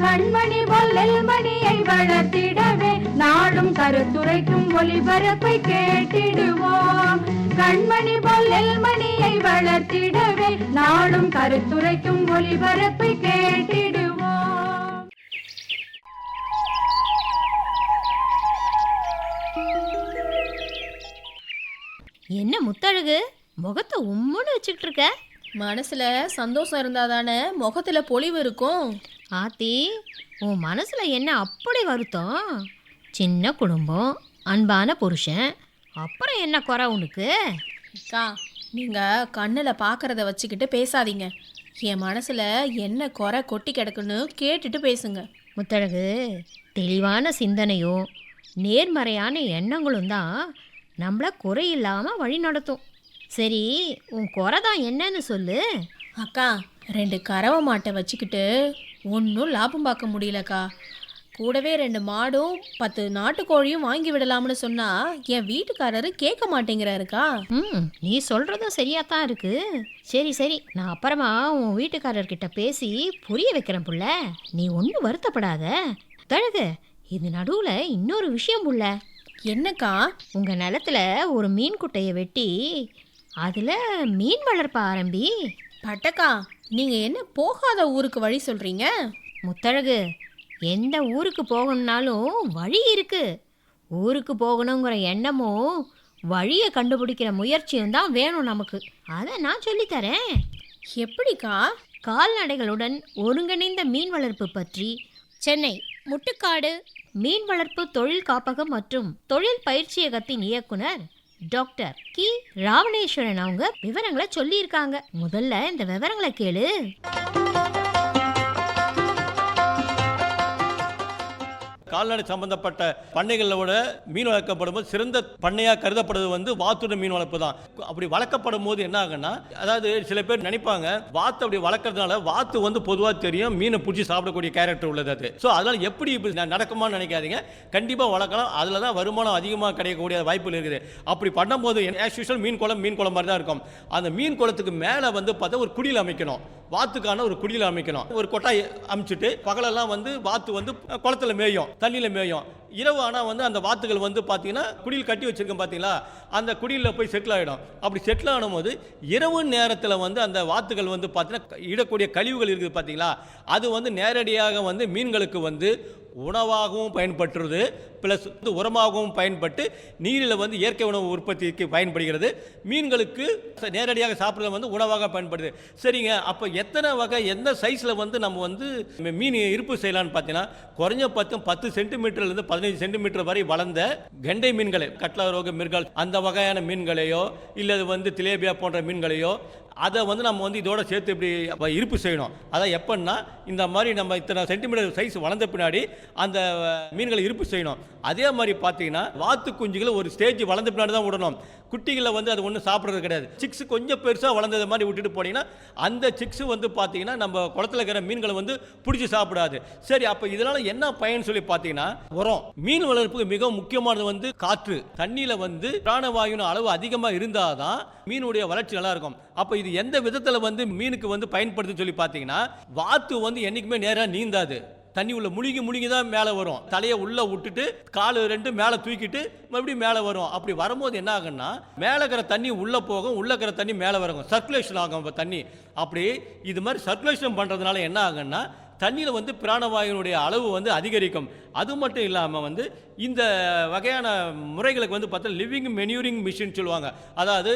கண்மணி பொல்லல் மணியை வளர்த்திடவே நாடும் கருத்துரைக்கும் ஒளிபரப்பை கேட்டிடுவோம். கண்மணி பொல்லல் மணியை வளர்த்திடவே நாடும் கருத்துரைக்கும் ஒளிபரப்பை கேட்டிடுவோம். என்ன முத்தழகு? முகத்தை உம்முன்னு வச்சுக்கிட்டு இருக்க? மனசுல சந்தோஷம் இருந்தாதானே முகத்துல பொலிவு இருக்கும்? ஆத்தி உன் மனசுல என்ன அப்படி வருத்தம்? சின்ன குடும்பம் அன்பான புருஷன் அப்புறம் என்ன குறை உனக்கு? அக்கா நீங்க கண்ணுல பாக்குறத வச்சுக்கிட்டு பேசாதீங்க. என் மனசுல என்ன குறை கொட்டி கிடக்குன்னு கேட்டுட்டு பேசுங்க. முத்தழகு தெளிவான சிந்தனையும் நேர்மறையான எண்ணங்களும் தான் நம்மள குறையில்லாமல் வழி நடத்தும். சரி உன் குறை தான் என்னன்னு சொல்லு. அக்கா ரெண்டு கறவை மாட்டை வச்சுக்கிட்டு ஒன்றும் லாபம் பார்க்க முடியலக்கா. கூடவே ரெண்டு மாடும் பத்து நாட்டுக்கோழியும் வாங்கி விடலாம்னு சொன்னா என் வீட்டுக்காரரு கேட்க மாட்டேங்கிறாருக்கா. ம் நீ சொல்கிறதும் சரியாக தான் இருக்கு. சரி சரி நான் அப்புறமா உன் வீட்டுக்காரர்கிட்ட பேசி புரிய வைக்கிறேன் புள்ள. நீ ஒன்றும் வருத்தப்படாத. தழகு இது நடுவில் இன்னொரு விஷயம் புள்ள. என்னக்கா? உங்கள் நிலத்துல ஒரு மீன் குட்டையை வெட்டி அதில் மீன் வளர்ப்ப ஆரம்பி. பட்டக்கா நீங்க என்ன போகாத ஊருக்கு வழி சொல்றீங்க? முத்தழகு எந்த ஊருக்கு போகணும்னாலும் வழி இருக்கு. ஊருக்கு போகணுங்கிற எண்ணமும் வழியை கண்டுபிடிக்கிற முயற்சியும் தான் வேணும் நமக்கு. அதை நான் சொல்லித்தரேன் எப்படிக்கா? கால்நடைகளுடன் ஒருங்கிணைந்த மீன் வளர்ப்பு பற்றி சென்னை முட்டுக்காடு மீன் வளர்ப்பு தொழில் காப்பகம் மற்றும் தொழில் பயிற்சியகத்தின் இயக்குனர் டாக்டர் கி. ராவணேஸ்வரன் அவங்க விவரங்களை சொல்லியிருக்காங்க. முதல்ல இந்த விவரங்களை கேளு. கால்நடை சம்பந்தப்பட்ட பண்ணைகளில் விட மீன் வளர்க்கப்படும் போது சிறந்த பண்ணையாக கருதப்படுறது வந்து வாத்துடன் மீன் வளர்ப்பு தான். அப்படி வளர்க்கப்படும் போது என்ன ஆகுன்னா அதாவது சில பேர் நினைப்பாங்க வாத்து அப்படி வளர்க்கறதுனால வாத்து வந்து பொதுவாக தெரியும் மீனை பிடிச்சி சாப்பிடக்கூடிய கேரக்டர் உள்ளது அது. ஸோ அதனால் எப்படி இப்படி நடக்குமான்னு நினைக்காதீங்க. கண்டிப்பாக வளர்க்கலாம். அதில் தான் வருமானம் அதிகமாக கிடைக்கக்கூடிய வாய்ப்புகள் இருக்குது. அப்படி பண்ணும்போது ஆஸ் யூஷுவல் மீன் குளம் மீன் குளம் மாதிரி தான் இருக்கும். அந்த மீன் குளத்துக்கு மேலே வந்து பார்த்தா ஒரு குடியில் அமைக்கணும். வாத்துக்கான ஒரு குடியில் அமைக்கணும். ஒரு கொட்டாய் அமைச்சிட்டு பகலெல்லாம் வந்து வாத்து வந்து குளத்துல மேயும். தண்ணியில் மேயும். இரவு ஆனால் வந்து அந்த வாத்துகள் வந்து பார்த்தீங்கன்னா குடியில் கட்டி வச்சுருக்கேன் பார்த்தீங்களா அந்த குடியில் போய் செட்டில் ஆகிடும் அப்படி செட்டில் ஆனும்போது இரவு நேரத்தில் வந்து அந்த வாத்துகள் வந்து பார்த்தீங்கன்னா இடக்கூடிய கழிவுகள் இருக்குது பார்த்தீங்களா அது வந்து நேரடியாக வந்து மீன்களுக்கு வந்து உணவாகவும் பயன்படுறது ப்ளஸ் வந்து உரமாகவும் பயன்பட்டு நீரில் வந்து இயற்கை உணவு உற்பத்திக்கு பயன்படுகிறது. மீன்களுக்கு நேரடியாக சாப்பிட்றது வந்து உணவாக பயன்படுது. சரிங்க. அப்போ எத்தனை வகை எந்த சைஸில் வந்து நம்ம வந்து மீன் இருப்பு செய்யலாம்னு பார்த்தீங்கன்னா குறைஞ்ச பத்து பத்து சென்டிமீட்டர்லேருந்து பதினஞ்சு சென்டிமீட்டர் வரை வளர்ந்த கெண்டை மீன்களை கட்லா ரோக மீன்கள் அந்த வகையான மீன்களையோ இல்லை வந்து திலேபியா போன்ற மீன்களையோ அதை வந்து நம்ம வந்து இதோட சேர்த்து இப்படி இருப்பு செய்யணும். அதான் எப்படின்னா இந்த மாதிரி நம்ம இத்தனை சென்டிமீட்டர் சைஸ் வளர்ந்த பின்னாடி அந்த மீன்களை இருப்பு செய்யணும். அதே மாதிரி பார்த்தீங்கன்னா வாத்து குஞ்சுகளை ஒரு ஸ்டேஜ் வளர்ந்த பின்னாடி தான் விடணும். குட்டிகளை வந்து அது ஒன்றும் சாப்பிட்றது கிடையாது. சிக்ஸ் கொஞ்சம் பெருசாக வளர்ந்தது மாதிரி விட்டுட்டு போனீங்கன்னா அந்த சிக்ஸ் வந்து பார்த்தீங்கன்னா நம்ம குளத்துல இருக்கிற மீன்களை வந்து பிடிச்சி சாப்பிடாது. சரி அப்போ இதனால் என்ன பயன் சொல்லி பார்த்தீங்கன்னா உரம். மீன் வளர்ப்புக்கு மிக முக்கியமானது வந்து காற்று. தண்ணியில் வந்து பிராணவாயுன அளவு அதிகமாக இருந்தால் தான் மீனுடைய வளர்ச்சி நல்லா இருக்கும். அப்போ இது எந்த விதத்தில் வந்து மீனுக்கு வந்து பயன்படுதுன்னு சொல்லி பார்த்தீங்கன்னா வாத்து வந்து என்றைக்குமே நேராக நீந்தாது. தண்ணி உள்ள முழுகி முழுகி தான் மேலே வரும். தலையை உள்ளே விட்டுட்டு காலு ரெண்டு மேலே தூக்கிட்டு மறுபடியும் மேலே வரும். அப்படி வரும்போது என்ன ஆகும்னா மேலே இருக்கிற தண்ணி உள்ளே போகும் உள்ளே இருக்கிற தண்ணி மேலே வரும். சர்க்குலேஷன் ஆகும் இப்போ தண்ணி. அப்படி இது மாதிரி சர்க்குலேஷன் பண்ணுறதுனால என்ன ஆகும்னா தண்ணியில் வந்து பிராணவாயுனுடைய அளவு வந்து அதிகரிக்கும். அது மட்டும் இல்லாமல் வந்து இந்த வகையான முறைகளுக்கு வந்து பார்த்தா லிவிங் மெனியூரிங் மிஷின் சொல்லுவாங்க. அதாவது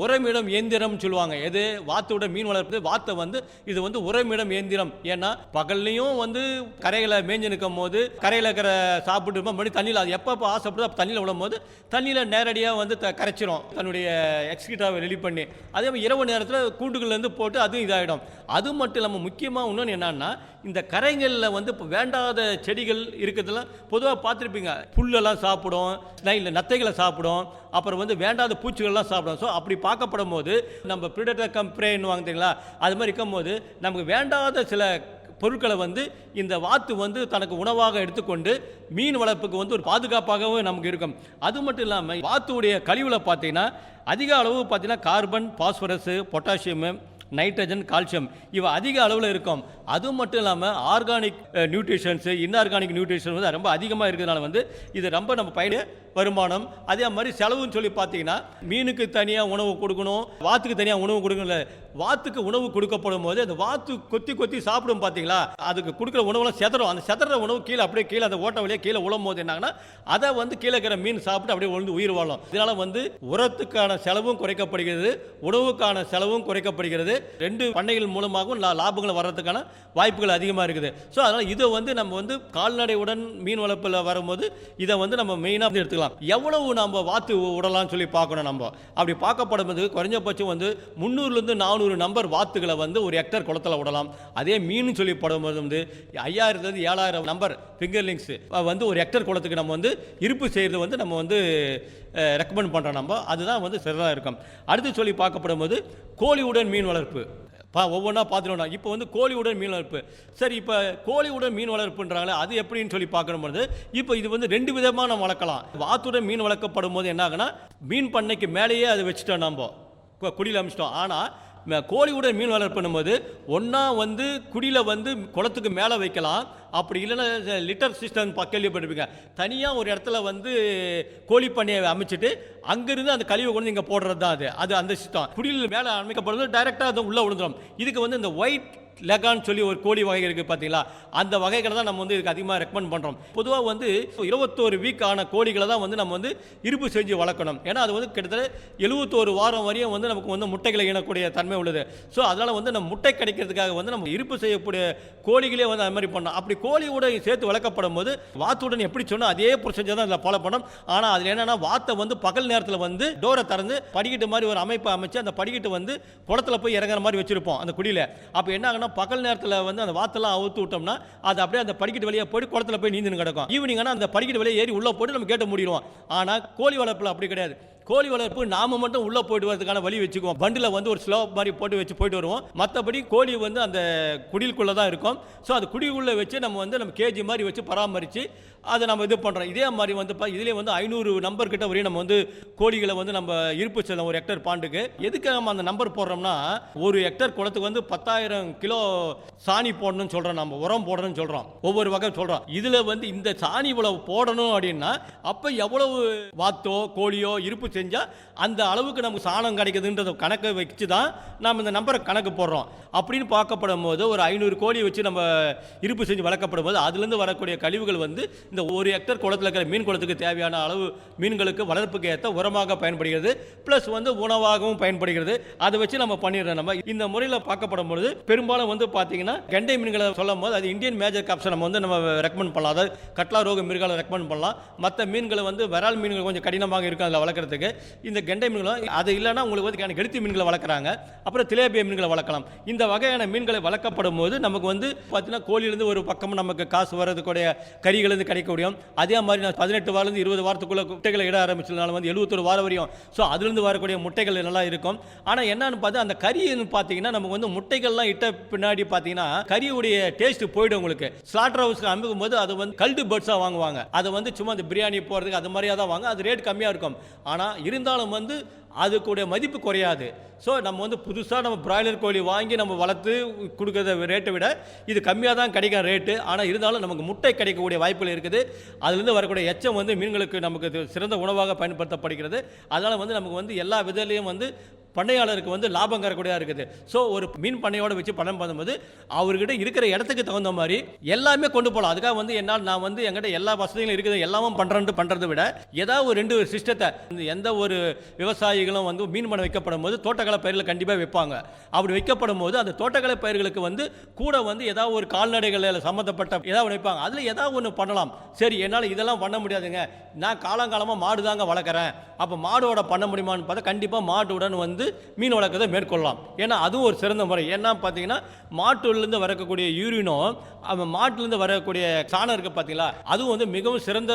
உரமிடம் இயந்திரம் சொல்லுவாங்க. எது? வாத்தோட மீன் வளர்ப்பு. வாத்தை வந்து இது வந்து உரமிடம் இயந்திரம். ஏன்னா பகல்லையும் வந்து கரைகளை மேய்ஞ்சு நிற்கும் போது கரையில் இருக்கிற சாப்பிட்டு மறுபடியும் தண்ணியில் அது எப்போ ஆசைப்படுதோ அப்போ தண்ணியில் விடும் போது தண்ணியில் நேரடியாக வந்து த கரைச்சிரும். தன்னுடைய எக்ஸ்கிட்டாவை ரெடி பண்ணி. அதே மாதிரி இரவு நேரத்தில் கூண்டுகள்லேருந்து போட்டு அதுவும் இதாகிடும் அது மட்டும் இல்லாமல் முக்கியமாக இன்னொன்று என்னன்னா இந்த கரைகளில் வந்து இப்போ வேண்டாத செடிகள் இருக்கிறதுலாம் பொதுவாக பார்த்துருப்பீங்க. புல்லெல்லாம் சாப்பிடும். இல்லை நத்தைகளை சாப்பிடும். அப்புறம் வந்து வேண்டாத பூச்சிகள்லாம் சாப்பிடும். ஸோ அப்படி பார்க்கப்படும் போது நம்ம ப்ரிடேட்டர் கம்ப்ரேன்னு வாங்குறீங்களா அது மாதிரி இருக்கும்போது நமக்கு வேண்டாத சில பொருட்களை வந்து இந்த வாத்து வந்து தனக்கு உணவாக எடுத்துக்கொண்டு மீன் வளர்ப்புக்கு வந்து ஒரு பாதுகாப்பாகவும் நமக்கு இருக்கும். அது மட்டும் இல்லாமல் வாத்துடைய கழிவில் பார்த்தீங்கன்னா அதிக அளவு பார்த்தீங்கன்னா carbon phosphorus potassium nitrogen calcium இவை அதிக அளவில் இருக்கும். அது மட்டும் இல்லாமல் ஆர்கானிக் நியூட்ரிஷன்ஸு இன்ஆர்கானிக் நியூட்ரிஷன் வந்து ரொம்ப அதிகமாக இருக்கிறதுனால வந்து இது ரொம்ப நம்ம பயன் வருமானம் அதே மாதிரி செலவுன்னு சொல்லி பார்த்தீங்கன்னா மீனுக்கு தனியாக உணவு கொடுக்கணும் வாத்துக்கு தனியாக உணவு கொடுக்கணும் வாத்துக்கு உணவு கொடுக்கப்படும் போது அந்த வாத்து கொத்தி கொத்தி சாப்பிடும் பார்த்தீங்களா? அதுக்கு கொடுக்குற உணவுலாம் செதறும். அந்த செதற உணவு கீழே அப்படியே கீழே அந்த ஓட்ட வழியாக கீழே உழும் போது என்னாங்கன்னா அதை வந்து கீழே இருக்கிற மீன் சாப்பிட்டு அப்படியே உழுந்து உயிர் வாழும். இதனால் வந்து உரத்துக்கான செலவும் குறைக்கப்படுகிறது உணவுக்கான செலவும் குறைக்கப்படுகிறது. ரெண்டு பண்ணைகள் மூலமாகவும் லா- லாபங்கள் வர்றதுக்கான வாய்ப்புகள் அதிகமாக இருக்குது. ஸோ அதனால் இதை வந்து நம்ம வந்து கால்நடையுடன் மீன் வளர்ப்பில் வரும்போது இதை வந்து நம்ம மெயினாக எடுத்துக்கலாம். எடுத்துக்கலாம் எவ்வளவு நம்ம வாத்து விடலாம்னு சொல்லி பார்க்கணும் நம்ம. அப்படி பார்க்கப்படும்போது குறைஞ்சபட்சம் வந்து முந்நூறுலேருந்து நானூறு நம்பர் வாத்துகளை வந்து ஒரு ஹெக்டர் குளத்தில் விடலாம். அதே மீன் சொல்லி படும்போது வந்து ஐயாயிரத்துலேருந்து ஏழாயிரம் நம்பர் ஃபிங்கர் ஃபிங்கர்லிங்ஸ் வந்து ஒரு ஹெக்டர் குளத்துக்கு நம்ம வந்து இருப்பு செய்கிறது வந்து நம்ம வந்து ரெக்கமெண்ட் பண்ணுறோம் நம்ம. அதுதான் வந்து சிறதாக இருக்கும். அடுத்து சொல்லி பார்க்கப்படும்போது கோழியுடன் மீன் வளர்ப்பு. பா ஒவ்வொன்றா பார்த்துட்டு இப்போ வந்து கோழியுடன் மீன் வளர்ப்பு. சரி இப்போ கோழியுடன் மீன் வளர்ப்புன்றாங்களே அது எப்படின்னு சொல்லி பார்க்கணும்போது இப்போ இது வந்து ரெண்டு விதமாக நம்ம வளர்க்கலாம். வாத்துடன் மீன் வளர்க்கப்படும் போது என்ன ஆகுனா மீன் பண்ணைக்கு மேலேயே அதை வச்சுட்டோம் நம்ம. கு- குடியில் அமைச்சிட்டோம். ஆனால் ம- கோழியுடன் மீன் வளர்ப்பு பண்ணும்போது ஒன்றா வந்து குடியில் வந்து குளத்துக்கு மேலே வைக்கலாம். அப்படி இல்லைன்னா லிட்டர் சிஸ்டம் கேள்விப்பட்டிருப்பீங்க. தனியாக ஒரு இடத்துல வந்து கோழி பண்ணையை அமைச்சிட்டு அங்கேருந்து அந்த கழிவை கொண்டு இங்கே போடுறது தான் அது. அது அந்த சிஸ்டம் குடியில் மேலே அமைக்கப்படுறது டைரெக்டாக அது உள்ளே விழுந்துடும் இதுக்கு வந்து இந்த ஒயிட் லெகான்னு சொல்லி ஒரு கோழி வகை இருக்குது பார்த்தீங்களா அந்த வகைகளை தான் நம்ம வந்து இதுக்கு அதிகமாக ரெக்கமெண்ட் பண்ணுறோம் பொதுவாக வந்து இருபத்தோரு வீக் ஆன கோழிகளை தான் வந்து நம்ம வந்து இருப்பு செஞ்சு வளர்க்கணும். ஏன்னா அது வந்து கிட்டத்தட்ட எழுபத்தோரு வாரம் வரையும் வந்து நமக்கு வந்து முட்டைகளை இனக்கூடிய தன்மை உள்ளது. ஸோ அதனால் வந்து நம்ம முட்டை கிடைக்கிறதுக்காக வந்து நம்ம இருப்பு செய்யக்கூடிய கோழிகளே வந்து அது மாதிரி பண்ணோம் அப்படி கோழியோட சேர்த்து வளர்க்கப்படும் போது வாத்துடன் எப்படி சொன்னால் அதே ப்ரொசீஜர் தான் இதில் ஃபாலோ பண்ணோம் ஆனால் அதில் என்னென்னா வாத்தை வந்து பகல் நேரத்தில் வந்து டோரை திறந்து படிக்கட்டு மாதிரி ஒரு அமைப்பை அமைச்சு அந்த படிக்கட்டு வந்து குளத்தில் போய் இறங்குற மாதிரி வச்சுருப்போம் அந்த குடியில். அப்போ என்ன ஆகுனா பகல் நேரத்தில் வந்து அந்த வாத்தெல்லாம் அவுத்து விட்டோம்னா அது அப்படியே அந்த படிக்கட்டு வழியாக போய் குளத்துல போய் நீந்துன்னு கிடக்கும். ஈவினிங் ஆனால் அந்த படிக்கட்டு வழியை ஏறி உள்ளே போட்டு நம்ம கேட்ட முடிடுவோம். ஆனால் கோழி வளர்ப்பில் அப்படி கிடையாது. கோழி வளர்ப்பு நாம மட்டும் உள்ள போயிட்டு வரதுக்கான வழி வச்சுக்குவோம். பண்டில் வந்து ஒரு ஸ்லோ மாதிரி போட்டு வச்சு போயிட்டு வருவோம். மற்றபடி கோழி வந்து அந்த குடிலுக்குள்ளே தான் இருக்கும். ஸோ அது குடிக்குள்ளே வச்சு நம்ம வந்து நம்ம கேஜி மாதிரி வச்சு பராமரித்து அதை நம்ம இது பண்ணுறோம் இதே மாதிரி வந்து பா இதுலேயே வந்து ஐநூறு நம்பர் கிட்ட வரையும் நம்ம வந்து கோழிகளை வந்து நம்ம இருப்பு செல்லும் ஒரு ஹெக்டர் பாண்டுக்கு. எதுக்கு நம்ம அந்த நம்பர் போடுறோம்னா ஒரு ஹெக்டர் குளத்துக்கு வந்து பத்தாயிரம் கிலோ சாணி போடணும்னு சொல்கிறோம் நம்ம உரம் போடணும்னு சொல்கிறோம் ஒவ்வொரு வகை சொல்கிறோம் இதில் வந்து இந்த சாணி இவ்வளவு போடணும் அப்படின்னா அப்போ எவ்வளவு வாத்தோ கோழியோ இருப்பு செஞ்சால் அந்த அளவுக்கு நமக்கு சாணம் கிடைக்குதுன்றத கணக்கை வச்சு தான் நம்ம இந்த நம்பரை கணக்கு போடுறோம். அப்படின்னு பார்க்கப்படும் போது ஒரு ஐநூறு கோழி வச்சு நம்ம இருப்பு செஞ்சு வளர்க்கப்படும் போது அதுலேருந்து வரக்கூடிய கழிவுகள் வந்து இந்த ஒரு ஹெக்டர் குளத்தில் இருக்கிற மீன் குளத்துக்கு தேவையான அளவு மீன்களுக்கு வளர்ப்புக்கு ஏற்ற உரமாக பயன்படுகிறது. ப்ளஸ் வந்து உணவாகவும் பயன்படுகிறது. அதை வச்சு நம்ம பண்ணிடுறோம் நம்ம. இந்த முறையில் பார்க்கப்படும் பொழுது பெரும்பாலும் வந்து பார்த்தீங்கன்னா கெண்டை மீன்களை சொல்லும் போது அது இந்தியன் மேஜர் காப்ஸை நம்ம வந்து நம்ம ரெக்கமெண்ட் பண்ணலாம். அதாவது கட்லா ரோக மிருகால ரெக்கமெண்ட் பண்ணலாம். மற்ற மீன்களை வந்து விரால் மீன்கள் கொஞ்சம் கடினமாக இருக்கும் அதில் வளர்க்குறதுக்கு. இந்த கெண்டை மீன்களும் அது இல்லைன்னா உங்களுக்கு வந்து கெடுத்தி மீன்களை வளர்க்குறாங்க. அப்புறம் திலேபிய மீன்களை வளர்க்கலாம். இந்த வகையான மீன்களை வளர்க்கப்படும் போது நமக்கு வந்து பார்த்தீங்கன்னா கோழியிலேருந்து ஒரு பக்கம் நமக்கு காசு வர்றதுக்கூடிய கறிகளிலிருந்து அடைக்க முடியும். அதே மாதிரி நான் பதினெட்டு வாரலேருந்து இருபது வாரத்துக்குள்ளே முட்டைகளை இட ஆரம்பிச்சதுனால வந்து எழுபத்தொரு வாரம் வரையும். ஸோ அதுலேருந்து வரக்கூடிய முட்டைகள் நல்லா இருக்கும். ஆனால் என்னன்னு பார்த்தா அந்த கறின்னு பார்த்தீங்கன்னா நமக்கு வந்து முட்டைகள்லாம் இட்ட பின்னாடி பார்த்தீங்கன்னா கறியுடைய டேஸ்ட் போயிடும் உங்களுக்கு. ஸ்லாட்டர் ஹவுஸ்க்கு அமைக்கும் போது அது வந்து கல்டு பேர்ட்ஸாக வாங்குவாங்க. அதை வந்து சும்மா அந்த பிரியாணி போகிறதுக்கு அது மாதிரியாக தான் வாங்க. அது ரேட் கம்மியாக இருக்கும். ஆனால் இருந்தாலும் வந்து அதுக்குடைய மதிப்பு குறையாது. ஸோ நம்ம வந்து புதுசாக நம்ம பிராய்லர் கோழி வாங்கி நம்ம வளர்த்து கொடுக்குற ரேட்டை விட இது கம்மியாக தான் கிடைக்கும் ரேட்டு ஆனால் இருந்தாலும் நமக்கு முட்டை கிடைக்கக்கூடிய வாய்ப்புகள் இருக்குது. அதுலேருந்து வரக்கூடிய எச்சம் வந்து மீன்களுக்கு நமக்கு சிறந்த உணவாக பயன்படுத்தப்படுகிறது. அதனால் வந்து நமக்கு வந்து எல்லா விதத்துலேயும் வந்து பண்ணையாளருக்கு வந்து லாபம் கரக்கூடியதாக இருக்குது. ஸோ ஒரு மீன் பண்ணையோட வச்சு பணம் பண்ணும்போது அவர்கிட்ட இருக்கிற இடத்துக்கு தகுந்த மாதிரி எல்லாமே கொண்டு போகலாம் அதுக்காக வந்து என்னால் நான் வந்து என்கிட்ட எல்லா வசதிகளும் இருக்குது எல்லாமும் பண்ணுறேன்ட்டு பண்ணுறதை விட ஏதாவது ஒரு ரெண்டு சிஸ்டத்தை எந்த ஒரு விவசாயிகளும் வந்து மீன் பண்ண வைக்கப்படும் போது தோட்டக்கலை பயிர்கள் கண்டிப்பாக வைப்பாங்க அப்படி வைக்கப்படும் போது அந்த தோட்டக்கலை பயிர்களுக்கு வந்து கூட வந்து ஏதாவது ஒரு கால்நடைகளில் சம்மந்தப்பட்ட ஏதாவது ஒன்று வைப்பாங்க அதில் ஏதாவது ஒன்று பண்ணலாம். சரி என்னால் இதெல்லாம் பண்ண முடியாதுங்க. நான் காலங்காலமாக மாடு தாங்க வளர்க்குறேன். அப்போ மாடோட பண்ண முடியுமான்னு பார்த்தா கண்டிப்பாக மாட்டுடன் வந்து மீன் வளர்க்கறதை மேற்கொள்ளலாம். ஏன்னா அதுவும் ஒரு சிறந்த முறை. ஏன்னா பார்த்தீங்கன்னா மாட்டுலேருந்து வரக்கூடிய யூரினும் மாட்டுலேருந்து வரக்கூடிய சாணம் இருக்குது பார்த்தீங்களா அதுவும் வந்து மிகவும் சிறந்த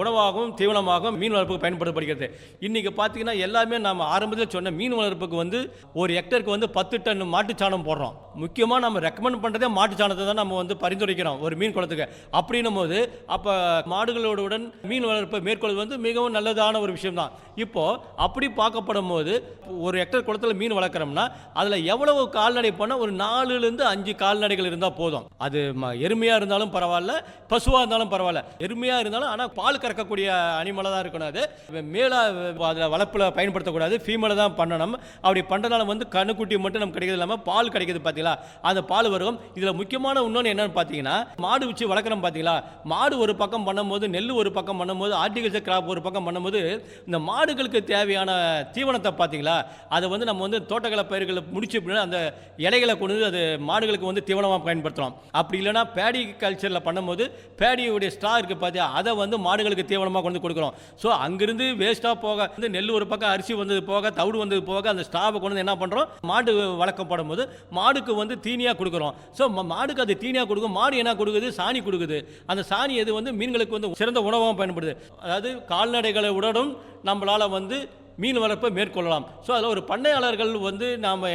உணவாகவும் தீவனமாகவும் மீன் வளர்ப்புக்கு பயன்படுத்தப்படுகிறது. இன்றைக்கி பார்த்தீங்கன்னா எல்லாமே நம்ம ஆரம்பத்தில் சொன்ன மீன் வளர்ப்புக்கு வந்து ஒரு ஹெக்டருக்கு வந்து பத்து டன் மாட்டு சாணம் போடுறோம். முக்கியமாக நம்ம ரெக்கமெண்ட் பண்ணுறதே மாட்டு சாணத்தை தான் நம்ம வந்து பரிந்துரைக்கிறோம் ஒரு மீன் குளத்துக்கு. அப்படின்னும் போது அப்போ மாடுகளோடுடன் மீன் வளர்ப்பை மேற்கொள்வது வந்து மிகவும் நல்லதான ஒரு விஷயம் தான் இப்போது அப்படி பார்க்கப்படும் போது ஒரு ஹெக்டர் குளத்தில் மீன் வளர்க்குறோம்னா அதில் எவ்வளவு கால்நடை போனால் ஒரு நாலுலேருந்து அஞ்சு கால்நடைகள் இருந்தால் போதும். அது ம- இருந்தாலும் பரவாயில்ல பசுவாக இருந்தாலும் பரவாயில்ல. எருமையாக இருந்தாலும் ஆனால் பால் கறக்கக்கூடிய அனிமலாக தான் இருக்கணும் அது. மேலாக அதில் வளர்ப்பில் பயன்படுத்தக்கூடாது ஃபீமேலை தான் பண்ணணும். அப்படி பண்ணுறதுனால வந்து கண்ணுக்குட்டி மட்டும் நமக்கு கிடைக்கிறது இல்லாமல் பால் கிடைக்கிது பார்த்தீங்களா அந்த பால் வரும். இதில் முக்கியமான இன்னொன்று என்னென்னு பார்த்தீங்கன்னா மாடு வச்சு வளர்க்குறோம் பார்த்தீங்களா மாடு ஒரு பக்கம் பண்ணும்போது நெல் ஒரு பக்கம் பண்ணும்போது ஆர்டிகல்ச்சர் கிராப் ஒரு பக்கம் பண்ணும்போது இந்த மாடுகளுக்கு தேவையான தீவனத்தை பார்த்தீங்களா அதை வந்து நம்ம வந்து தோட்டக்கலை பயிர்களை முடிச்சு அப்படின்னா அந்த இலைகளை கொண்டு வந்து அது மாடுகளுக்கு வந்து தீவனமாக பயன்படுத்துகிறோம் அப்படி இல்லைன்னா பேடி கல்ச்சரில் பண்ணும்போது பேடியுடைய ஸ்ட்ரா இருக்குது பார்த்தியா அதை வந்து மாடுகளுக்கு தீவனமாக கொண்டு கொடுக்குறோம். ஸோ அங்கிருந்து வேஸ்ட்டாக போக வந்து நெல் ஒரு பக்கம் அரிசி வந்தது போக தவிடு வந்தது போக அந்த ஸ்டாவை கொண்டு வந்து என்ன பண்ணுறோம் மாடு வளர்க்கப்படும் போது மாடுக்கு வந்து தீனியாக கொடுக்குறோம். ஸோ மாடுக்கு அது தீனியாக கொடுக்கும். மாடு என்ன கொடுக்குது? சாணி கொடுக்குது. அந்த சாணி எது வந்து மீன்களுக்கு வந்து சிறந்த உணவாக பயன்படுது. அதாவது கால்நடைகளை உடனும் நம்மளால் வந்து மீன் வளர்ப்பை மேற்கொள்ளலாம். ஸோ அதில் ஒரு பண்ணையாளர்கள் வந்து நாம்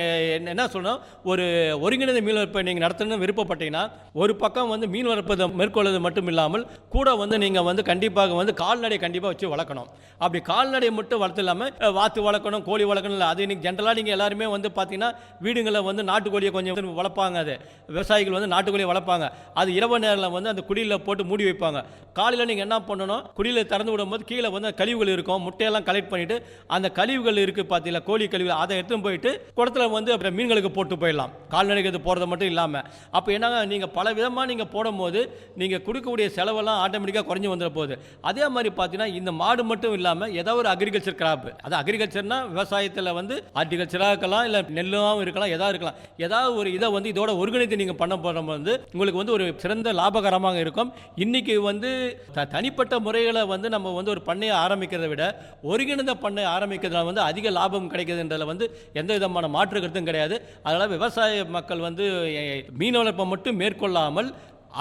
என்ன சொல்லணும் ஒரு ஒருங்கிணைந்த மீன் வளர்ப்பை நீங்கள் நடத்தணும்னு விருப்பப்பட்டீங்கன்னா ஒரு பக்கம் வந்து மீன் வளர்ப்பதை மேற்கொள்வது மட்டும் இல்லாமல் கூட வந்து நீங்கள் வந்து கண்டிப்பாக வந்து கால்நடை கண்டிப்பாக வச்சு வளர்க்கணும். அப்படி கால்நடை மட்டும் வளர்த்து இல்லாமல் வாத்து வளர்க்கணும் கோழி வளர்க்கணும் இல்லை அது இன்னைக்கு ஜென்ரலாக நீங்கள் எல்லாருமே வந்து பார்த்தீங்கன்னா வீடுங்களில் வந்து நாட்டுக்கோழியை கொஞ்சம் வளர்ப்பாங்க அது. விவசாயிகள் வந்து நாட்டுக்கோழியை வளர்ப்பாங்க. அது இரவு நேரில் வந்து அந்த குடியில் போட்டு மூடி வைப்பாங்க. காலையில் நீங்கள் என்ன பண்ணணும்? குடியில் திறந்து விடும்போது கீழே வந்து கழிவுகள் இருக்கும். முட்டையெல்லாம் கலெக்ட் பண்ணிவிட்டு அந்த கழிவுகள் இருக்குது பார்த்தீங்களா கோழி கழிவுகள் அதை எடுத்துன்னு போயிட்டு குளத்துல வந்து அப்புறம் மீன்களுக்கு போட்டு போயிடலாம். கால்நடைக்கு அது போகிறது மட்டும் இல்லாமல் அப்போ என்னங்க நீங்கள் பல விதமாக நீங்கள் போடும்போது நீங்கள் கொடுக்கக்கூடிய செலவெல்லாம் ஆட்டோமேட்டிக்காக குறைஞ்சி வந்துட போகுது. அதே மாதிரி பார்த்தீங்கன்னா இந்த மாடு மட்டும் இல்லாமல் ஏதாவது ஒரு அக்ரிகல்ச்சர் கிராப் அது அக்ரிகல்ச்சர்னா விவசாயத்தில் வந்து ஹார்டிகல்ச்சராக இருக்கலாம் இல்லை நெல்லும் இருக்கலாம் எதாவது இருக்கலாம். ஏதாவது ஒரு இதை வந்து இதோட ஒருங்கிணைத்து நீங்கள் பண்ண போகிற வந்து உங்களுக்கு வந்து ஒரு சிறந்த லாபகரமாக இருக்கும். இன்னைக்கு வந்து த- தனிப்பட்ட முறைகளை வந்து நம்ம வந்து ஒரு பண்ணையை ஆரம்பிக்கிறத விட ஒருங்கிணைந்த பண்ணை ஆரம்பிக்கிறதுனால வந்து அதிக லாபம் கிடைக்குதுன்றதுல வந்து எந்த விதமான மாற்று கருத்தும் கிடையாது. அதனால் விவசாய மக்கள் வந்து மீன் வளர்ப்பை மட்டும் மேற்கொள்ளாமல்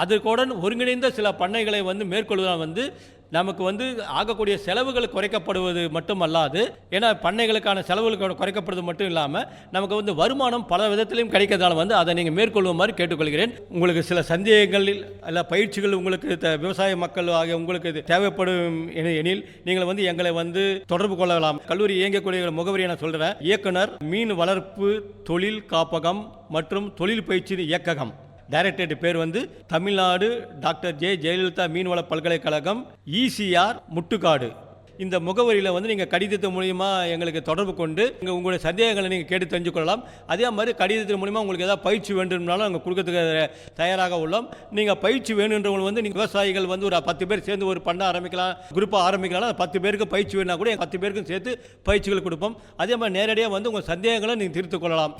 அதற்குடன் ஒருங்கிணைந்த சில பண்ணைகளை வந்து மேற்கொள்வதால் வந்து நமக்கு வந்து ஆகக்கூடிய செலவுகள் குறைக்கப்படுவது மட்டுமல்லாது ஏன்னா பண்ணைகளுக்கான செலவுகள் குறைக்கப்படுவது மட்டும் இல்லாமல் நமக்கு வந்து வருமானம் பல விதத்திலையும் கிடைக்கிறதால வந்து அதை நீங்கள் மேற்கொள்ளுமாறு கேட்டுக்கொள்கிறேன். உங்களுக்கு சில சந்தேகங்களில் அல்ல பயிற்சிகள் உங்களுக்கு த- விவசாய மக்கள் ஆகிய உங்களுக்கு இது தேவைப்படும் என- எனில் நீங்கள் வந்து எங்களை வந்து தொடர்பு கொள்ளலாம். கல்லூரி இயங்கக்கூடிய முகவரி நான் சொல்கிறேன் இயக்குனர் மீன் வளர்ப்பு தொழில் காப்பகம் மற்றும் தொழில் பயிற்சி இயக்ககம். டைரக்டரேட் பேர் வந்து தமிழ்நாடு டாக்டர் ஜே. ஜெயலலிதா மீன்வள பல்கலைக்கழகம் இசிஆர் முட்டுக்காடு. இந்த முகவரியில் வந்து நீங்கள் கடிதத்து மூலிமா எங்களுக்கு தொடர்பு கொண்டு இங்கே உங்களுடைய சந்தேகங்களை நீங்கள் கேட்டு தெரிஞ்சு கொள்ளலாம் அதே மாதிரி கடிதத்தின் மூலிமா உங்களுக்கு ஏதாவது பயிற்சி வேண்டும்னாலும் நாங்கள் கொடுக்கறதுக்கு தயாராக உள்ளோம். நீங்கள் பயிற்சி வேணுன்றவங்க வந்து நீங்கள் விவசாயிகள் வந்து ஒரு பத்து பேர் சேர்ந்து ஒரு பண்ண ஆரம்பிக்கலாம் குரூப்பாக ஆரம்பிக்கலாம். பத்து பேருக்கு பயிற்சி வேணா கூட பத்து பேருக்கும் சேர்த்து பயிற்சிகள் கொடுப்போம். அதே மாதிரி நேரடியாக வந்து உங்கள் சந்தேகங்களை நீங்கள் தீர்த்து கொள்ளலாம்.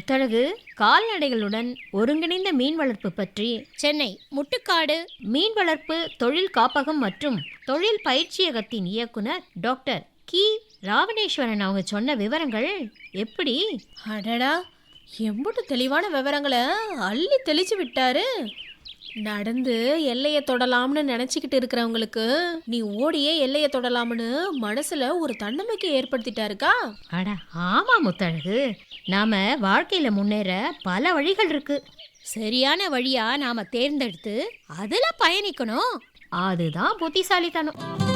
முத்தழகு கால்நடைகளுடன் ஒருங்கிணைந்த மீன் வளர்ப்பு பற்றி சென்னை முட்டுக்காடு மீன் வளர்ப்பு தொழில் காப்பகம் மற்றும் தொழில் பயிற்சியகத்தின் இயக்குனர் டாக்டர் கி. ராவணேஸ்வரன் அவங்க சொன்ன விவரங்கள் எப்படி? அடடா எம்புட்டு தெளிவான விவரங்களை அள்ளி தெளிச்சு விட்டாரு. நடந்து எல்லையை தொடலாம்னு நினச்சிக்கிட்டு இருக்கிறவங்களுக்கு நீ ஓடியே எல்லையை தொடலாம்னு மனசுல ஒரு தன்னம்பிக்கை ஏற்படுத்திட்டாருக்கா? அட ஆமா முத்தழகு. நாம வாழ்க்கையில முன்னேற பல வழிகள் இருக்கு. சரியான வழியா நாம தேர்ந்தெடுத்து அதுல பயணிக்கணும். அதுதான் புத்திசாலித்தனம்.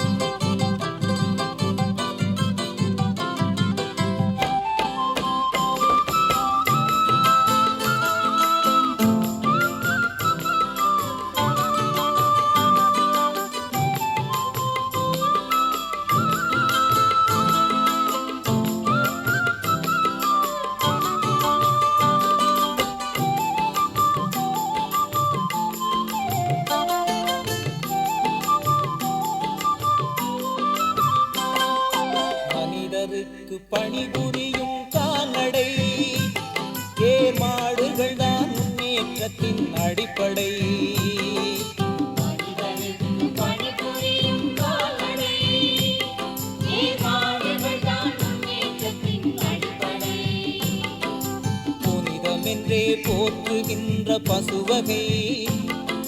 போற்றுகின்ற பசுவகை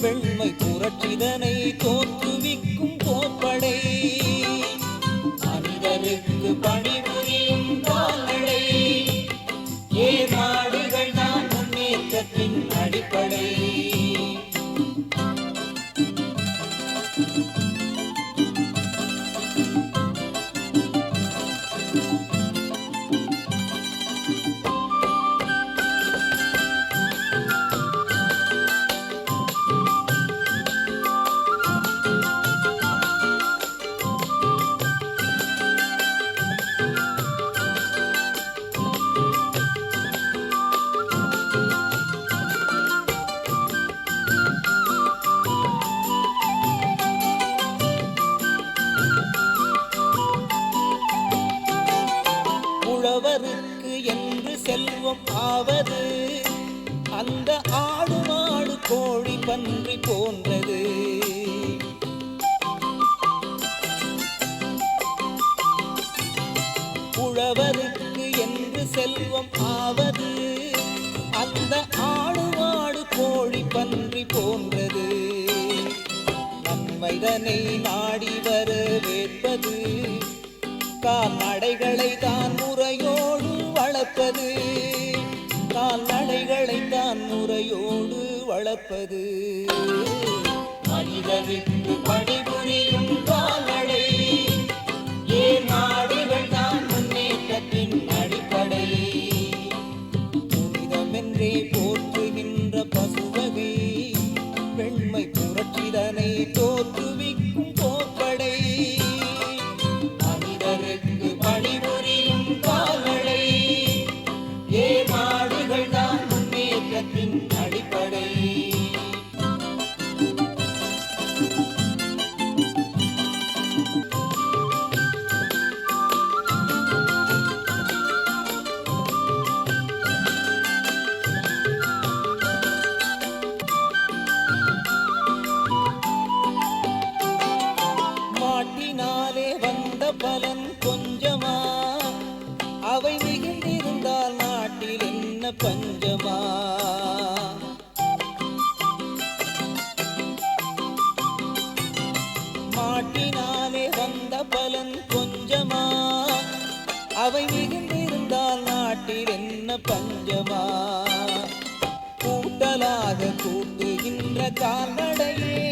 வெண்மை புரட்சிதனை தோற்றுவிக்கும் போப்படை. மனிதருக்கு பணிவு கால்நடைகளை தான் முறையோடு வளர்ப்பது. கால்நடைகளை தான் முறையோடு வளர்ப்பது. மனிதனுக்கு பணிபுரியும் கால்நடை ஏன் நாடுகள் தான் முன்னேற்றத்தின் அடிப்படை. புனிதமென்றே போற்றுகின்ற பசுவகை. வெண்மை புரட்சிதனை பலன் கொஞ்சமா? அவை மிகுந்திருந்தால் நாட்டில் என்ன பஞ்சமா? மாட்டினாலே வந்த பலன் கொஞ்சமா? அவை மிகுந்திருந்தால் நாட்டில் என்ன பஞ்சமா? கூட்டலாக கூட்டுகின்ற கால்நடையே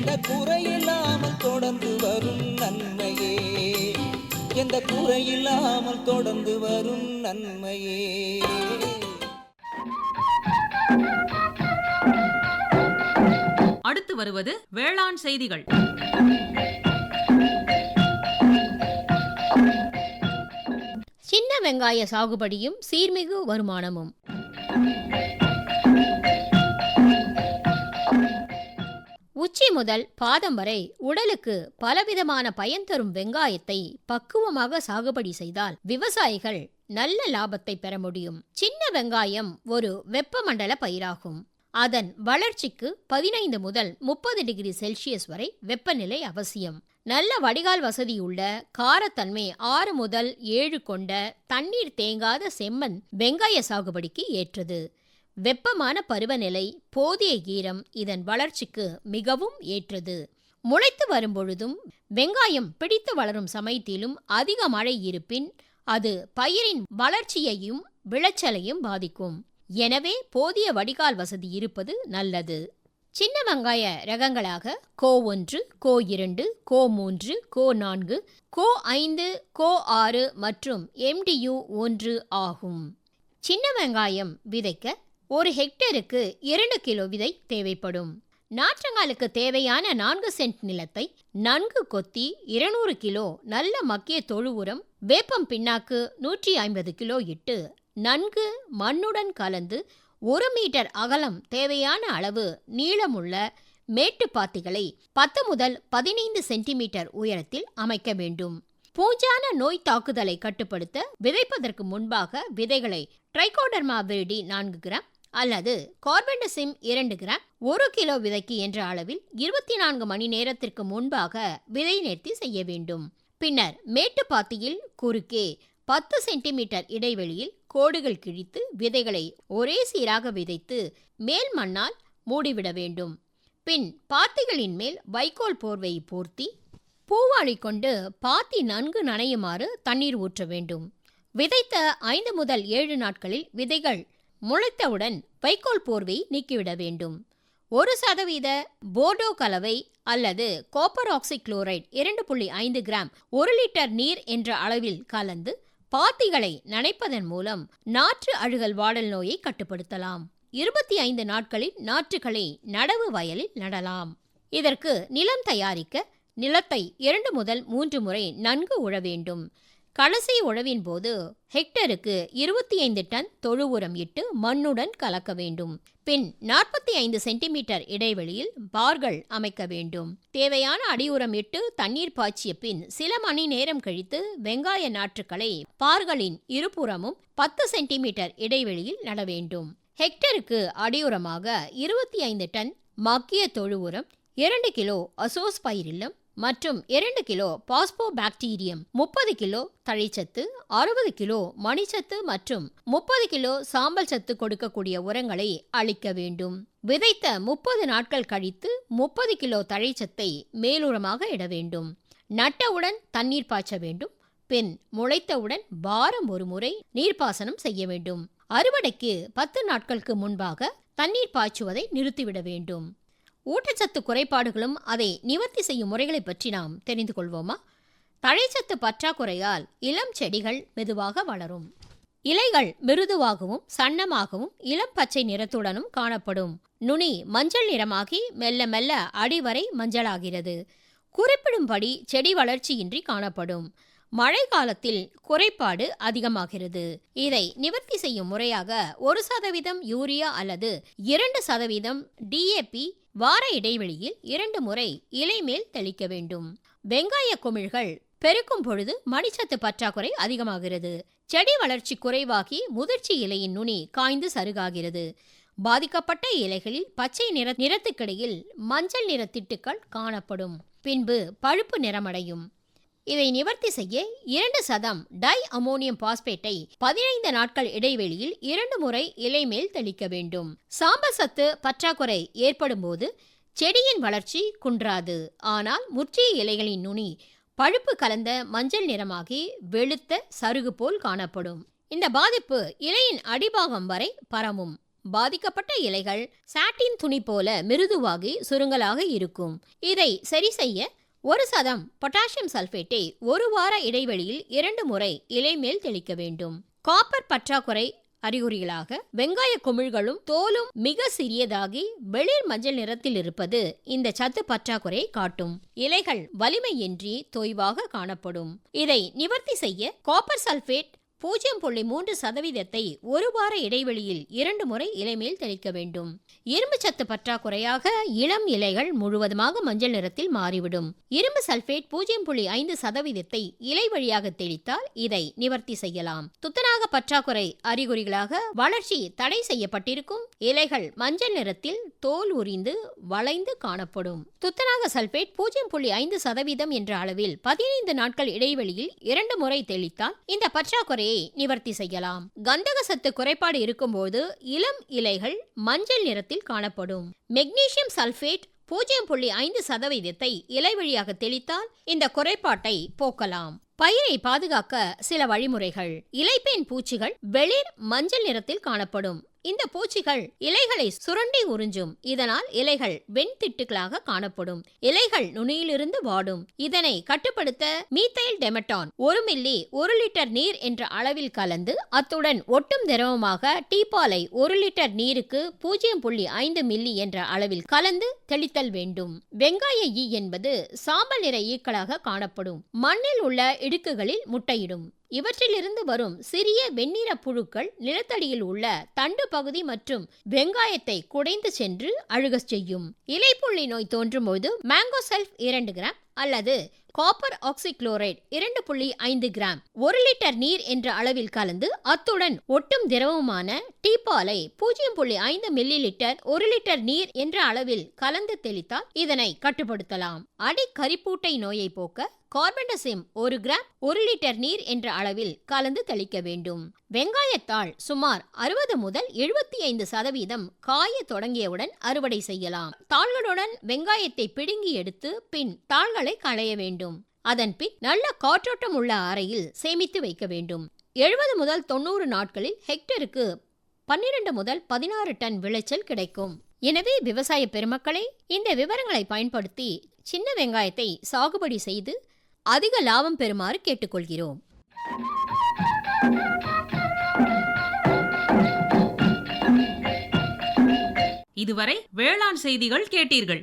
எந்த குறையில்லாமல் தொடர்ந்து வரும் நன்மையே. எந்த குறையில்லாமல் தொடர்ந்து வரும் நன்மையே. அடுத்து வருவது வேளாண் செய்திகள். சின்ன வெங்காய சாகுபடியும் சீர்மிகு வருமானமும். உச்சி முதல் பாதம் வரை உடலுக்கு பலவிதமான பயன் தரும் வெங்காயத்தை பக்குவமாக சாகுபடி செய்தால் விவசாயிகள் நல்ல லாபத்தை பெற முடியும். சின்ன வெங்காயம் ஒரு வெப்பமண்டல பயிராகும். அதன் வளர்ச்சிக்கு பதினைந்து முதல் முப்பது டிகிரி செல்சியஸ் வரை வெப்பநிலை அவசியம். நல்ல வடிகால் வசதியுள்ள காரத்தன்மை ஆறு முதல் ஏழு கொண்ட தண்ணீர் தேங்காத செம்மண் வெங்காய சாகுபடிக்கு ஏற்றது. வெப்பமான பருவநிலை போதிய ஈரம் இதன் வளர்ச்சிக்கு மிகவும் ஏற்றது. முளைத்து வரும்பொழுதும் வெங்காயம் பிடித்து வளரும் சமயத்திலும் அதிக மழை இருப்பின் அது பயிரின் வளர்ச்சியையும் விளைச்சலையும் பாதிக்கும். எனவே போதிய வடிகால் வசதி இருப்பது நல்லது. சின்ன வெங்காய ரகங்களாக கோ ஒன்று கோ இரண்டு கோ மூன்று கோ நான்கு கோ ஐந்து கோ ஆறு மற்றும் எம்டியு ஒன்று ஆகும். சின்ன வெங்காயம் விதைக்க ஒரு ஹெக்டேருக்கு இரண்டு கிலோ விதை தேவைப்படும். நாற்றங்காலுக்கு தேவையான நான்கு சென்ட் நிலத்தை நன்கு கொத்தி இருநூறு கிலோ நல்ல மக்கிய தொழு உரம் வேப்பம் பின்னாக்கு நூற்றி ஐம்பது கிலோ இட்டு நன்கு மண்ணுடன் கலந்து ஒரு மீட்டர் அகலம் தேவையான அளவு நீளமுள்ள மேட்டுப்பாத்திகளை பத்து முதல் பதினைந்து சென்டிமீட்டர் உயரத்தில் அமைக்க வேண்டும். பூஞ்சான நோய் தாக்குதலை கட்டுப்படுத்த விதைப்பதற்கு முன்பாக விதைகளை ட்ரைகோடர்மா விரிடி நான்கு கிராம் அல்லது கார்பெண்டசிம் இரண்டு கிராம் ஒரு கிலோ விதைக்கு என்ற அளவில் இருபத்தி நான்கு மணி நேரத்திற்கு முன்பாக விதை நேர்த்தி செய்ய வேண்டும். பின்னர் மேட்டுப்பாத்தியில் குறுக்கே பத்து சென்டிமீட்டர் இடைவெளியில் கோடுகள் கிழித்து விதைகளை ஒரே சீராக விதைத்து மேல் மண்ணால் மூடிவிட வேண்டும். பின் பாத்திகளின் மேல் வைக்கோல் போர்வையை போர்த்தி பூவாளி கொண்டு பாத்தி நன்கு நனையுமாறு தண்ணீர் ஊற்ற வேண்டும். விதைத்த ஐந்து முதல் ஏழு நாட்களில் விதைகள் முளைத்தவுடன் வைக்கோல் போர்வை நீக்கிவிட வேண்டும். ஒரு சதவீத போர்டோ கலவை அல்லது காப்பர் ஆக்சிக்ளோரைட் இரண்டு புள்ளி ஐந்து கிராம் ஒரு லிட்டர் நீர் என்ற அளவில் கலந்து பாத்திகளை நனைப்பதன் மூலம் நாற்று அழுகல் வாடல் நோயை கட்டுப்படுத்தலாம். இருபத்தி ஐந்து நாட்களில் நாற்றுகளை நடவு வயலில் நடலாம். இதற்கு நிலம் தயாரிக்க நிலத்தை இரண்டு முதல் மூன்று முறை நன்கு உழ வேண்டும். கடைசி உழவின் போது ஹெக்டருக்கு இருபத்தி ஐந்து டன் தொழு உரம் இட்டு மண்ணுடன் கலக்க வேண்டும். பின் நாற்பத்தி ஐந்து சென்டிமீட்டர் இடைவெளியில் பார்கள் அமைக்க வேண்டும். தேவையான அடியுரம் இட்டு தண்ணீர் பாய்ச்சிய பின் சில மணி நேரம் கழித்து வெங்காய நாற்றுக்களை பார்களின் இருபுறமும் பத்து சென்டிமீட்டர் இடைவெளியில் நட வேண்டும். ஹெக்டருக்கு அடியுரமாக இருபத்தி ஐந்து டன் மக்கிய தொழு உரம் இரண்டு கிலோ அசோஸ் பயிரில்லம் மற்றும் இரண்டு கிலோ பாஸ்போ பாக்டீரியம் முப்பது கிலோ தழைச்சத்து அறுபது கிலோ மணிச்சத்து மற்றும் முப்பது கிலோ சாம்பல் சத்து கொடுக்கக்கூடிய உரங்களை அளிக்க வேண்டும். விதைத்த முப்பது நாட்கள் கழித்து முப்பது கிலோ தழைச்சத்தை மேலுரமாக இட வேண்டும். நட்டவுடன் தண்ணீர் பாய்ச்ச வேண்டும். பின் முளைத்தவுடன் வாரம் ஒரு முறை நீர்ப்பாசனம் செய்ய வேண்டும். அறுவடைக்கு பத்து நாட்களுக்கு முன்பாக தண்ணீர் பாய்ச்சுவதை நிறுத்திவிட வேண்டும். ஊட்டச்சத்து குறைபாடுகளும் அதை நிவர்த்தி செய்யும் முறைகளை பற்றி நாம் தெரிந்து கொள்வோமா? தழைச்சத்து பற்றாக்குறையால் இளம் செடிகள் மெதுவாக வளரும். இலைகள் மிருதுவாகவும் சன்னமாகவும் இளம் பச்சை நிறத்துடனும் காணப்படும். நுனி மஞ்சள் நிறமாகி மெல்ல மெல்ல அடிவரை மஞ்சளாகிறது. குறிப்பிடும்படி செடி வளர்ச்சியின்றி காணப்படும். மழை காலத்தில் குறைபாடு அதிகமாகிறது. இதை நிவர்த்தி செய்யும் முறையாக ஒரு சதவீதம் யூரியா அல்லது இரண்டு சதவீதம் டிஏபி வார இடைவெளியில் இரண்டு முறை இலை மேல் தெளிக்க வேண்டும். வெங்காய குமிழ்கள் பெருக்கும் பொழுது மணிச்சத்து பற்றாக்குறை அதிகமாகிறது. செடி வளர்ச்சி குறைவாகி முதிர்ச்சி இலையின் நுனி காய்ந்து சருகாகிறது. பாதிக்கப்பட்ட இலைகளில் பச்சை நிற நிறத்துக்கிடையில் மஞ்சள் நிற திட்டுக்கள் காணப்படும். பின்பு பழுப்பு நிறமடையும். இதை நிவர்த்தி செய்ய இரண்டு சதம் டை அமோனியம் பாஸ்பேட்டை பதினைந்து நாட்கள் இடைவெளியில் இரண்டு முறை இலை மேல் தெளிக்க வேண்டும். சாம்பல் சத்து பற்றாக்குறை ஏற்படும் போது செடியின் வளர்ச்சி குன்றாது. ஆனால் முற்றிய இலைகளின் நுனி பழுப்பு கலந்த மஞ்சள் நிறமாகி வெளுத்த சருகு போல் காணப்படும். இந்த பாதிப்பு இலையின் அடிபாகம் வரை பரவும். பாதிக்கப்பட்ட இலைகள் சாட்டின் துணி போல மிருதுவாகி சுருங்கலாக இருக்கும். இதை சரி செய்ய ஒரு சதம் பொட்டாசியம் சல்பேட்டை ஒரு வார இடைவெளியில் இரண்டு முறை இலை மேல் தெளிக்க வேண்டும். காப்பர் பற்றாக்குறை அறிகுறிகளாக வெங்காய குமிழ்களும் தோலும் மிக சிறியதாகி வெளிர் மஞ்சள் நிறத்தில் இருப்பது இந்த சத்து பற்றாக்குறையை காட்டும். இலைகள் வலிமையின்றி தொய்வாக காணப்படும். இதை நிவர்த்தி செய்ய காப்பர் சல்பேட் பூஜ்ஜியம் புள்ளி மூன்று சதவீதத்தை ஒரு வார இடைவெளியில் இரண்டு முறை இலைமேல் தெளிக்க வேண்டும். இரும்பு சத்து பற்றாக்குறையாக இளம் இலைகள் முழுவதுமாக மஞ்சள் நிறத்தில் மாறிவிடும். இரும்பு சல்பேட் பூஜ்ஜியம் புள்ளி ஐந்து சதவீதத்தை இலை வழியாக தெளித்தால் இதை நிவர்த்தி செய்யலாம். துத்தநாக பற்றாக்குறை அறிகுறிகளாக வளர்ச்சி தடை செய்யப்பட்டிருக்கும் இலைகள் மஞ்சள் நிறத்தில் தோல் உரிந்து வளைந்து காணப்படும். துத்தநாக சல்பேட் பூஜ்ஜியம் புள்ளி ஐந்து சதவீதம் என்ற அளவில் பதினைந்து நாட்கள் இடைவெளியில் இரண்டு முறை தெளித்தால் இந்த பற்றாக்குறையை நிவர்த்தி செய்யலாம். கந்தக சத்து குறைபாடு இருக்கும்போது இளம் இலைகள் மஞ்சள் நிறத்தில் காணப்படும். மெக்னீசியம் சல்பேட் பூஜ்ஜியம் புள்ளி ஐந்து சதவீதத்தை இலை வழியாக தெளித்தால் இந்த குறைபாட்டை போக்கலாம். பயிரை பாதுகாக்க சில வழிமுறைகள். இலைப்பேன் பூச்சிகள் வெளிர் மஞ்சள் நிறத்தில் காணப்படும். இந்த பூச்சிகள் இலைகளை சுரண்டி உறிஞ்சும். இதனால் இலைகள் வெண்திட்டுகளாக காணப்படும். இலைகள் நுனியிலிருந்து வாடும். இதனை கட்டுப்படுத்த மீத்தைல் டெமட்டான் ஒரு மில்லி ஒரு லிட்டர் நீர் என்ற அளவில் கலந்து அத்துடன் ஒட்டும் திரவமாக டீபாலை ஒரு லிட்டர் நீருக்கு பூஜ்ஜியம் புள்ளி ஐந்து மில்லி என்ற அளவில் கலந்து தெளித்தல் வேண்டும். வெங்காய ஈ என்பது சாம்பல் நிற ஈக்களாக காணப்படும். மண்ணில் உள்ள இடுக்குகளில் முட்டையிடும். இவற்றிலிருந்து வரும் சிறிய வெண்ணிற புழுக்கள் நிலத்தடியில் உள்ள தண்டு பகுதி மற்றும் வெங்காயத்தை குடைந்து சென்று அழுகச் செய்யும். இலைப்புள்ளி நோய் தோன்றும் போது மேங்கோ செல்ஃப் இரண்டு கிராம் அல்லது காப்பர் ஆக்சிக்ளோரைட் இரண்டு புள்ளி ஐந்து கிராம் ஒரு லிட்டர் நீர் என்ற அளவில் கலந்து அத்துடன் ஒட்டும் திரவமான டீபாலை பூஜ்ஜியம் புள்ளி ஐந்து மில்லி லிட்டர் ஒரு லிட்டர் நீர் என்ற அளவில் கலந்து தெளித்தால் இதனை கட்டுப்படுத்தலாம். அடி கரிப்பூட்டை நோயை போக்க கார்பன்டசிம் ஒரு கிராம் ஒரு லிட்டர் நீர் என்ற அளவில் கலந்து தெளிக்க வேண்டும். வெங்காயத்தாள் சுமார் அறுபது முதல் எழுபத்தி ஐந்து சதவீதம் காய தொடங்கியவுடன் அறுவடை செய்யலாம். தாள்களுடன் வெங்காயத்தை பிடுங்கி எடுத்து பின் தாள்களை களைய வேண்டும். அதன் பின் நல்ல காற்றோட்டம் உள்ள அறையில் சேமித்து வைக்க வேண்டும். எழுபது முதல் தொண்ணூறு நாட்களில் ஹெக்டருக்கு பன்னிரண்டு முதல் பதினாறு டன் விளைச்சல் கிடைக்கும். எனவே விவசாய பெருமக்களே இந்த விவரங்களை பயன்படுத்தி சின்ன வெங்காயத்தை சாகுபடி செய்து அதிக லாபம் பெறுமாறு கேட்டுக்கொள்கிறோம். இதுவரை வேளாண் செய்திகள் கேட்டீர்கள்.